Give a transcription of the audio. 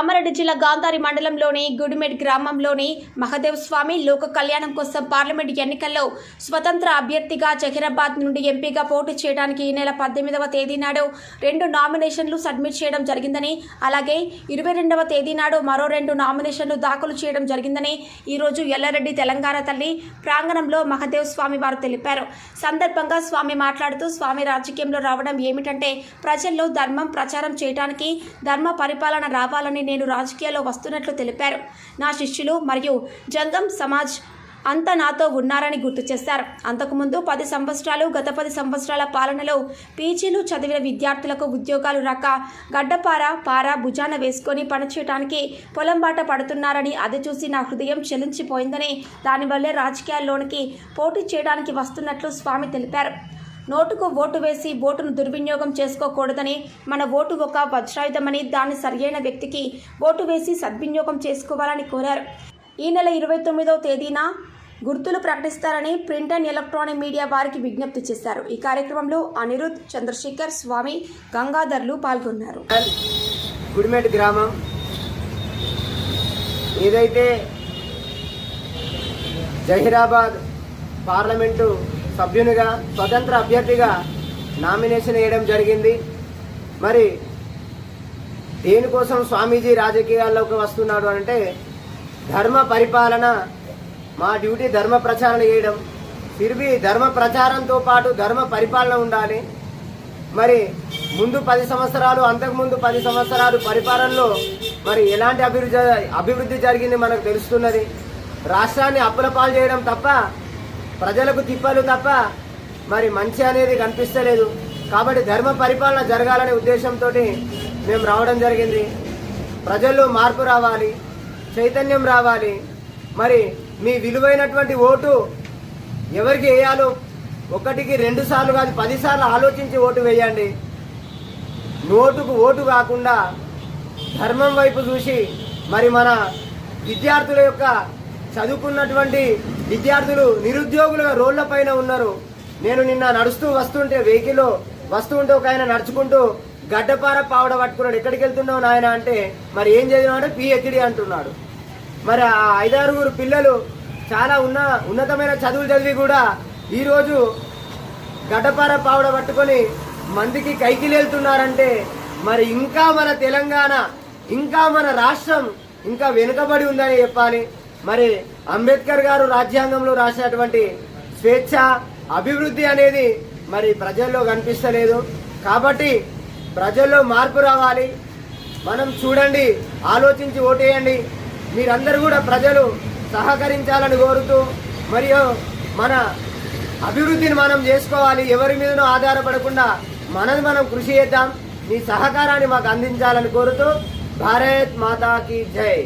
కామారెడ్డి జిల్లా గాంధారి మండలంలోని గుడిమెడ్ గ్రామంలోని మహదేవ్ స్వామి లోక కళ్యాణం కోసం పార్లమెంట్ ఎన్నికల్లో స్వతంత్ర అభ్యర్థిగా జహీరాబాద్ నుండి ఎంపీగా పోటీ చేయడానికి ఈ నెల పద్దెనిమిదవ తేదీ నాడు రెండు నామినేషన్లు సబ్మిట్ చేయడం జరిగిందని అలాగే ఇరవై రెండవ తేదీ నాడు మరో రెండు నామినేషన్లు దాఖలు చేయడం జరిగిందని ఈరోజు ఎల్లారెడ్డి తెలంగాణ తల్లి ప్రాంగణంలో మహదేవ్ స్వామి వారు తెలిపారు. సందర్భంగా స్వామి మాట్లాడుతూ స్వామి రాజకీయంలో రావడం ఏమిటంటే ప్రజల్లో ధర్మం ప్రచారం చేయడానికి ధర్మ పరిపాలన రావాలని నేను రాజకీయాల్లో వస్తున్నట్లు తెలిపారు. నా శిష్యులు మరియు జంగం సమాజ్ అంతా నాతో ఉన్నారని గుర్తు చేశారు. అంతకుముందు పది సంవత్సరాలు గత పది సంవత్సరాల పాలనలో పీజీలు చదివిన విద్యార్థులకు ఉద్యోగాలు రాక గడ్డపార పార భుజాన వేసుకొని పనిచేయడానికి పొలం బాట పడుతున్నారని అది చూసి నా హృదయం చెలించిపోయిందని దానివల్లే రాజకీయాల్లోనికి పోటీ చేయడానికి వస్తున్నట్లు స్వామి తెలిపారు. నోటుకు ఓటు వేసి ఓటును దుర్వినియోగం చేసుకోకూడదని మన ఓటు ఒక వజ్రాయుధమని దాన్ని సరియైన వ్యక్తికి ఓటు వేసి సద్వినియోగం చేసుకోవాలని కోరారు. ఈ నెల ఇరవై తొమ్మిదవ తేదీన గుర్తులు ప్రకటిస్తారని ప్రింట్ అండ్ ఎలక్ట్రానిక్ మీడియా వారికి విజ్ఞప్తి చేశారు. ఈ కార్యక్రమంలో అనిరుద్ చంద్రశేఖర్ స్వామి గంగాధర్లు పాల్గొన్నారు. గుడిమేట్ గ్రామం. ఏదైతే జహీరాబాద్ పార్లమెంటు సభ్యునిగా స్వతంత్ర అభ్యర్థిగా నామినేషన్ వేయడం జరిగింది. మరి దేనికోసం స్వామీజీ రాజకీయాల్లోకి వస్తున్నాడు అంటే ధర్మ పరిపాలన మా డ్యూటీ ధర్మ ప్రచారణ చేయడం. తిరిగి ధర్మ ప్రచారంతో పాటు ధర్మ పరిపాలన ఉండాలి. మరి ముందు పది సంవత్సరాలు అంతకుముందు పది సంవత్సరాలు పరిపాలనలో మరి ఎలాంటి అభివృద్ధి అభివృద్ధి జరిగింది మనకు తెలుస్తున్నది. రాష్ట్రాన్ని అప్పుల పాలు చేయడం తప్ప ప్రజలకు తిప్పలు తప్ప మరి మంచి అనేది కనిపిస్తలేదు. కాబట్టి ధర్మ పరిపాలన జరగాలనే ఉద్దేశంతో మేము రావడం జరిగింది. ప్రజల్లో మార్పు రావాలి చైతన్యం రావాలి. మరి మీ విలువైనటువంటి ఓటు ఎవరికి వేయాలో ఒకటికి రెండు సార్లు కాదు పదిసార్లు ఆలోచించి ఓటు వేయండి. నోటుకు ఓటు కాకుండా ధర్మం వైపు చూసి మరి మన విద్యార్థుల యొక్క చదువుకున్నటువంటి విద్యార్థులు నిరుద్యోగులుగా రోడ్ల పైన ఉన్నారు. నేను నిన్న నడుస్తూ వస్తుంటే వెహికల్లో వస్తూ ఉంటే ఒక ఆయన నడుచుకుంటూ గడ్డపార పావడ పట్టుకున్నాడు. ఎక్కడికి వెళ్తున్నావు నాయన అంటే మరి ఏం చదివినాడు పిహెచ్డి అంటున్నాడు. మరి ఆ ఐదారుగురు పిల్లలు చాలా ఉన్న ఉన్నతమైన చదువులు చదివి కూడా ఈరోజు గడ్డపార పావడ పట్టుకొని మందికి కైకిలు వెళ్తున్నారంటే మరి ఇంకా మన తెలంగాణ ఇంకా మన రాష్ట్రం ఇంకా వెనుకబడి ఉందని చెప్పాలి. మరి అంబేద్కర్ గారు రాజ్యాంగంలో రాసినటువంటి స్వేచ్ఛ అభివృద్ధి అనేది మరి ప్రజల్లో కనిపిస్తలేదు. కాబట్టి ప్రజల్లో మార్పు రావాలి. మనం చూడండి ఆలోచించి ఓటేయండి. మీరందరూ కూడా ప్రజలు సహకరించాలని కోరుతూ మరియు మన అభివృద్ధిని మనం చేసుకోవాలి. ఎవరి మీదనో ఆధారపడకుండా మనది మనం కృషి చేద్దాం. మీ సహకారాన్ని మాకు అందించాలని కోరుతూ భారత్ మాతాకి జై.